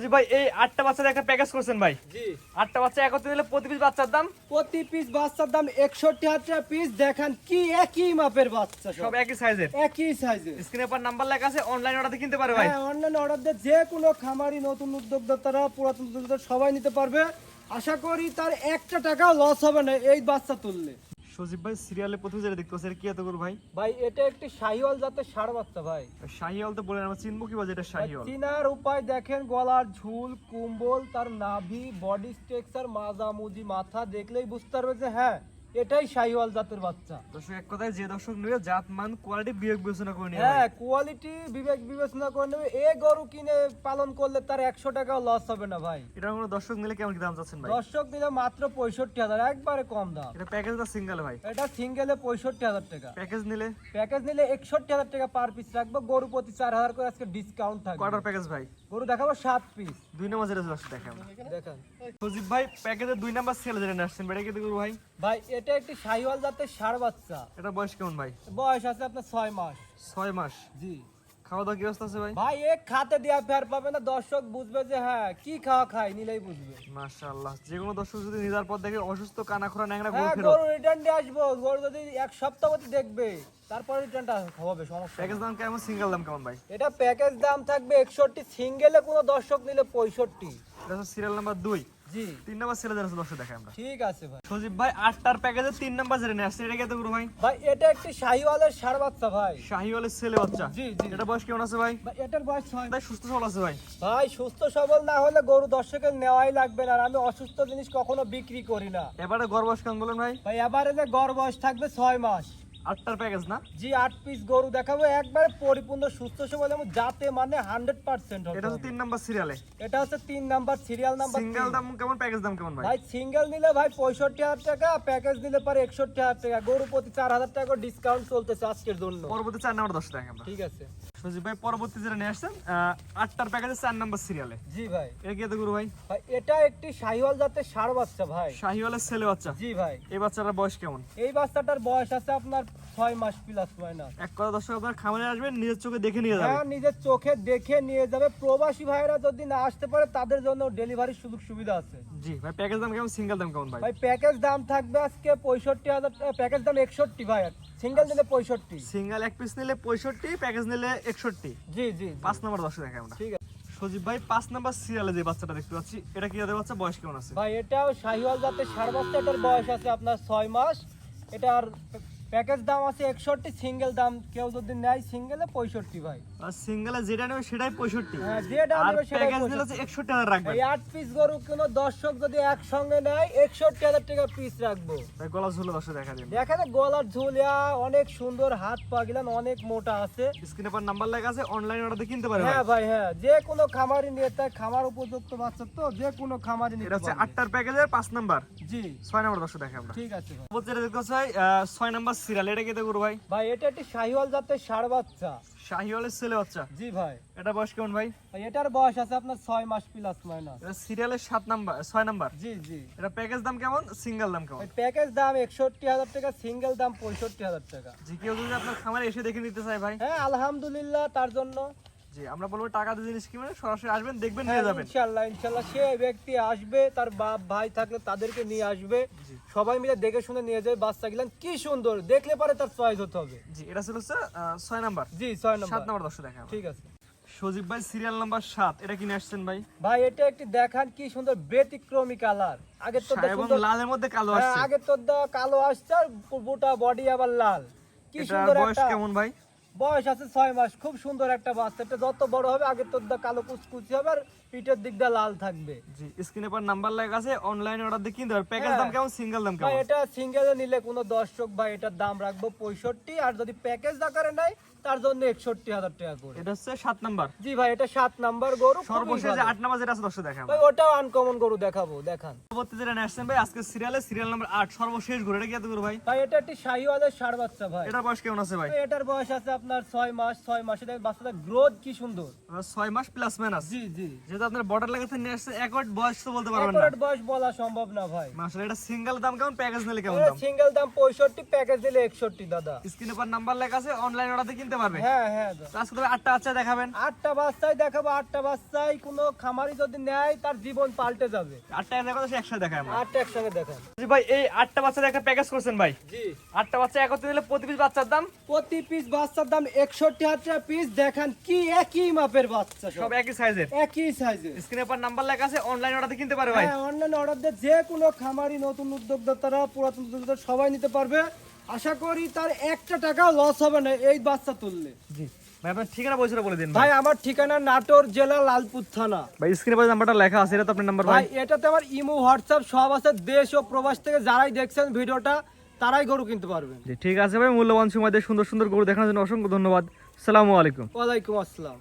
জি ভাই এই আটটা বাচ্চার একটা প্যাকেজ করছেন ভাই। জি। আটটা বাচ্চা একত্রে নিলে প্রতি পিস বাচ্চার দাম? প্রতি পিস বাচ্চার দাম একষট্টি হাজার পিস দেখেন কি একই মাপের বাচ্চা সব। একই সাইজের একই সাইজের স্ক্রিনের পর নাম্বার লেখা আছে অনলাইন অর্ডার কিনতে ভাই। অনলাইন অর্ডার দিয়ে যে কোনো খামারি নতুন উদ্যোক্তারা পুরাতন উদ্যোক্তা সবাই নিতে পারবে। আশা করি তার একটা টাকাও লস হবে না এই বাচ্চা তুললে। সজীব ভাই সিরিয়ালে প্রথমে যেটা দেখতে পাচ্ছি এটা কি এত করে ভাই? ভাই এটা একটি শাহিওয়াল জাতের সার বাচ্চা ভাই। শাহিওয়াল তো বলেন আমরা চিনবো কি যেটা শাহিওয়াল? চিনার উপায় দেখেন গলার ঝুল কুম্বল তার নাভি বডি স্ট্রাকচার মাজামুজি মাথা দেখলেই বুঝতে পারবে যে হ্যাঁ এটাই শাহিওয়াল জাতের বাচ্চা। দর্শক এক কথায় যে দর্শক নিয়ে জাত মান কোয়ালিটি বিবেক বিবেচনা করে নিয়ে হ্যাঁ কোয়ালিটি বিবেক বিবেচনা করে নেবে। এ গরু কিনে পালন করলে তার একশো টাকাও লস হবে না ভাই। এটা কোনো দর্শক নিলে কেমন কি দাম চাচ্ছেন ভাই? দর্শক নিলে মাত্র পঁয়ষট্টি হাজার একবারে কম দাম। এটা প্যাকেজ না সিঙ্গেল ভাই? এটা সিঙ্গেলে পঁয়ষট্টি হাজার টাকা। প্যাকেজ নিলে? প্যাকেজ নিলে একষট্টি হাজার টাকা পার পিস রাখব। গরু প্রতি চার হাজার করে আজকে ডিসকাউন্ট থাকবে। কোয়ার্টার প্যাকেজ ভাই। গরু দেখাবো সাত পিস দুই নম্বর যেটা দর্শক দেখে আমরা দেখেন। সজীব ভাই প্যাকেজের দুই নাম্বার সেল যেটা আসছেন এটা কি দেখব ভাই? ভাই এটা একটি শাহিওয়াল জাতের ষাড় বাচ্চা। এটা বয়স কেমন ভাই? বয়স আছে আপনার ছয় মাস। ছয় মাস? জি। খাওয়া দাওয়া কি অবস্থা আছে ভাই? ভাই এক খাতে ফের পাবে না। দর্শক বুঝবে যে হ্যাঁ কি খাওয়া খায় নিলেই বুঝবে। মাশাআল্লাহ। যে কোনো দর্শক যদি নিজার পর দেখে অসুস্থ কানা খোরা ন্যাংরা গরু হ্যাঁ ফেরত গরু রিটার্ন দিয়ে আসব। গরু যদি এক সপ্তাহ দেখবে তারপরে রিটার্নটা হবে সমস্যা প্যাকেজ দাম কেমন? সিঙ্গেল দাম কেমন ভাই? এটা প্যাকেজ দাম থাকবে একষট্টি সিঙ্গেলে কোনো দর্শক নিলে পঁয়ষট্টি। এটা হচ্ছে সিরিয়াল নাম্বার দুই। জি। তিন নাম্বার সেলে যাচ্ছে দর্শক দেখে আমরা। ঠিক আছে ভাই। সজীব ভাই আটটার প্যাকেজে তিন নাম্বার যেটা নিয়ে আসছে। এটা গরু ভাই? ভাই এটা একটি শাহিওয়ালের ষাড় বাচ্চা ভাই। শাহিওয়ালের ছেলে বাচ্চা। জি, জি। এটা বয়স কেমন আছে ভাই? ভাই এটার বয়স ছয়। ভাই সুস্থ সবল আছে ভাই। ভাই সুস্থ সবল না হলে গরু দর্শকের নেওয়াই লাগবে না। আর আমি অসুস্থ জিনিস কখনো বিক্রি করি না। এবারে গড় বয়স কেমন বলেন ভাই? ভাই এবারে যে গড় বয়স থাকবে ছয় মাস। আটটার প্যাকেজ না? জি আট পিস গরু দেখাবো। একবার পরিপূর্ণ সুস্থ সবল এবং যাতে মানে হান্ড্রেড পার্সেন্ট এটা হচ্ছে তিন নাম্বার সিরিয়ালে এটা হচ্ছে তিন নাম্বার সিরিয়াল নাম্বার সিঙ্গেল দাম কেমন প্যাকেজ দাম কেমন ভাই? ভাই সিঙ্গেল নিলে ভাই পঁয়ষট্টি হাজার টাকা প্যাকেজ নিলে পরে একষট্টি হাজার টাকা। গরু প্রতি চার হাজার টাকা ডিসকাউন্ট চলতেছে আজকের জন্য। পরবর্তী চার নাম্বার দশ টাকা ঠিক আছে। সজীব ভাই পরবর্তী যেটা নিয়ে আসছেন আটটার প্যাকেজে চার নাম্বার সিরিয়ালে জি ভাই। এটা কি গরু ভাই? ভাই এটা একটি শাহিওয়াল জাতের ষাড় বাচ্চা ভাই। শাহিওয়ালের ছেলে বাচ্চা? জি ভাই। এই বাচ্চাটার বয়স কেমন? এই বাচ্চাটার বয়স আছে আপনার ছয় মাস প্লাস মাইনাস এক কথা দর্শক আপনার খামারে আসবেন নিজের চোখে দেখে নিয়ে যাবেন। হ্যাঁ নিজের চোখে দেখে নিয়ে যাবে। প্রবাসী ভাইরা যদি না আসতে পারে তাদের জন্য ডেলিভারির সুযোগ সুবিধা আছে। জি ভাই প্যাকেজ দাম কেমন? সিঙ্গেল দাম কেমন ভাই? ভাই প্যাকেজ দাম থাকবে আজকে পঁয়ষট্টি হাজার প্যাকেজ দাম একষট্টি ভাই। সিঙ্গেল দিলে পঁয়ষট্টি। সিঙ্গেল এক পিস নিলে পঁয়ষট্টি প্যাকেজ নিলে একষট্টি। জি জি। পাঁচ নাম্বার দশে দেখে আমরা। ঠিক আছে। সজীব ভাই পাঁচ নাম্বার সিরিয়ালে যে বাচ্চাটা দেখতে পাচ্ছি এটা কি জাতের বাচ্চা? বয়স কেমন আছে? ভাই এটাও শাহিওয়াল জাতের সার বয়স আছে আপনার ছয় মাস। এটার প্যাকেজ দাম আছে একষট্টি সিঙ্গেল দাম কেউ যদি নেয় সিঙ্গেলে পঁয়ষট্টি ভাই। সিঙ্গেলে যেটা নেবে সেটাই পঁয়ষট্টি। হ্যাঁ আর প্যাকেজ নিলে হচ্ছে রাখবেন এই আট পিস গরু কোনো দর্শক যদি একসঙ্গে নেয় একষট্টি হাজার টাকা পিস রাখব। গলা ঝুলে দশে দেখা যাবে দেখেন গলার ঝুলিয়া অনেক সুন্দর হাত পা গিলান অনেক মোটা আছে। স্ক্রিনে পর নাম্বার লেখা আছে অনলাইন অর্ডার কিনতে পারে ভাই হ্যাঁ ভাই হ্যাঁ যে কোনো খামারি নিয়ে খামার উপযুক্ত বাচ্চা তো যে কোনো খামারি নিতে এটা হচ্ছে আটটার প্যাকেজের পাঁচ নাম্বার জি। ছয় নাম্বার দশে দেখে আমরা। ঠিক আছে দেখতে ছয় নাম্বার সিরিয়াল এটা কি দেখব ভাই? ভাই এটা একটি শাহিওয়াল জাতের ষাড় বাচ্চা। শাহিওয়ালের ছেলে বাচ্চা? জি ভাই। এটা বয়স কেমন ভাই? এটার বয়স আছে আপনার ছয় মাস প্লাস মাইনাস এটা সিরিয়ালের সাত নাম্বার ছয় নাম্বার? জি জি। এটা প্যাকেজ দাম কেমন? সিঙ্গেল দাম কেমন? প্যাকেজ দাম একষট্টি হাজার টাকা সিঙ্গেল দাম পঁয়ষট্টি হাজার টাকা। জি কেউ যদি আপনার খামারে এসে দেখে নিতে চায় ভাই। হ্যাঁ আলহামদুলিল্লাহ তার জন্য। জি আমরা বলব টাকা দিয়ে জিনিস সরাসরি আসবেন দেখবেন হ্যাঁ, নিয়ে যাবেন। ইনশাল্লাহ ইনশাল্লাহ সে ব্যক্তি আসবে তার বাপ ভাই থাকলে তাদেরকে নিয়ে আসবে। সবাই মিলে দেখে শুনে নিয়ে যায় বাচ্চা গিলান কি সুন্দর দেখলে পরে তার চয়েস হতে হবে। জি এটা ছিল আহ, ছয় নাম্বার। জি ছয় সাত নম্বর নাম্বার দশটা দেখা ঠিক আছে। সজীব ভাই সিরিয়াল নাম্বার সাত এটা কিনে আসছেন ভাই? ভাই এটা একটি দেখান কি সুন্দর ব্যতিক্রমী কালার আগের তো লালের মধ্যে কালো আসছে। আগের তো কালো আসছে আর গোটা বডি আবার লাল। কি সুন্দর একটা কেমন ভাই? বয়স আছে ছয় মাস। খুব সুন্দর একটা বাচ্চা। এটা যত বড় হবে আগে তোর দা কালো কুচকুচি হবে আর পিঠের দিক দিয়ে লাল থাকবে। জি স্ক্রিনে পর নাম্বার লেখা আছে অনলাইন অর্ডার দিয়ে কিনতে হবে। প্যাকেজ। দাম কেমন সিঙ্গেল দাম ভাই কেমন? এটা সিঙ্গেলে নিলে কোনো দর্শক ভাই এটার দাম রাখব পঁয়ষট্টি আর যদি প্যাকেজ আকারে নেয় তার জন্য একষট্টি হাজার টাকা করে। এটা হচ্ছে সাত নাম্বার। জি ভাই এটা সাত নাম্বার গরু সর্বশেষ আট নাম্বার যেটা আছে দশটা দেখা ভাই ওটাও আনকমন গরু দেখাবো দেখান। পরবর্তী যেটা আসছেন ভাই আজকে সিরিয়ালে সিরিয়াল নাম্বার আট সর্বশেষ এটা কি এত করে ভাই? ভাই এটা একটি শাহিওয়ালের ষাড় বাচ্চা ভাই। এটার বয়স কেমন আছে ভাই? এটার বয়স আছে আপনার ছয় মাস ছয় মাসে দেখেন বাচ্চাটার গ্রোথ কি সুন্দর। ছয় মাস প্লাস মাইনাস জি জি। যেহেতু আপনার বর্ডার লাগাতে নিয়ে আসছে বয়স তো বলতে পারবেন না। বয়স বলা সম্ভব না ভাই। মাসলে এটা সিঙ্গেল দাম কেমন প্যাকেজ নিলে কেমন দাম? সিঙ্গেল দাম পঁয়ষট্টি প্যাকেজ দিলে একষট্টি দাদা। স্ক্রিনে পর নাম্বার লেখা আছে অনলাইন অর্ডার কিনতে নিতে পারবে? হ্যাঁ হ্যাঁ আজকে তবে আটটা বাচ্চা দেখাবেন। আটটা বাচ্চাই দেখাবো আটটা বাচ্চাই কোনো খামারি যদি নেয় তার জীবন পাল্টে যাবে। আটটা দেখা সে একসাথে দেখায় আটটা একসঙ্গে দেখান জি ভাই এই আটটা বাচ্চার একটা প্যাকেজ করছেন ভাই। জি। আটটা বাচ্চা একত্রে দিলে প্রতি পিস বাচ্চার দাম? প্রতি পিস বাচ্চার দাম একষট্টি হাজার পিস দেখান কি একই মাপের বাচ্চা সব। একই সাইজের একই সাইজের স্ক্রিনে পর নাম্বার লেখা আছে অনলাইন অর্ডার কিনতে পারে ভাই। হ্যাঁ অনলাইন অর্ডার দিয়ে যে কোনো খামারি নতুন উদ্যোক্তারা পুরাতন উদ্যোক্তা সবাই নিতে পারবে। আশা করি তার একটা টাকাও লস হবে না এই বাচ্চা তুললে। জি। ভাই আপনার ঠিকানা পয়সাটা বলে দিন ভাই ভাই। আমার ঠিকানা নাটোর জেলা লালপুর থানা। ভাই স্ক্রিনে পর নাম্বারটা লেখা আছে এটা তো আপনার নাম্বার ভাই এটাতে আমার ইমো হোয়াটসঅ্যাপ সব আছে। দেশ ও প্রবাস থেকে যারাই দেখছেন ভিডিওটা তারাই গরু কিনতে পারবেন। জি ঠিক আছে ভাই মূল্যবান সময় দিয়ে সুন্দর সুন্দর গরু দেখানোর জন্য অসংখ্য ধন্যবাদ। আলাইকুম। ওয়ালাইকুম আসসালাম।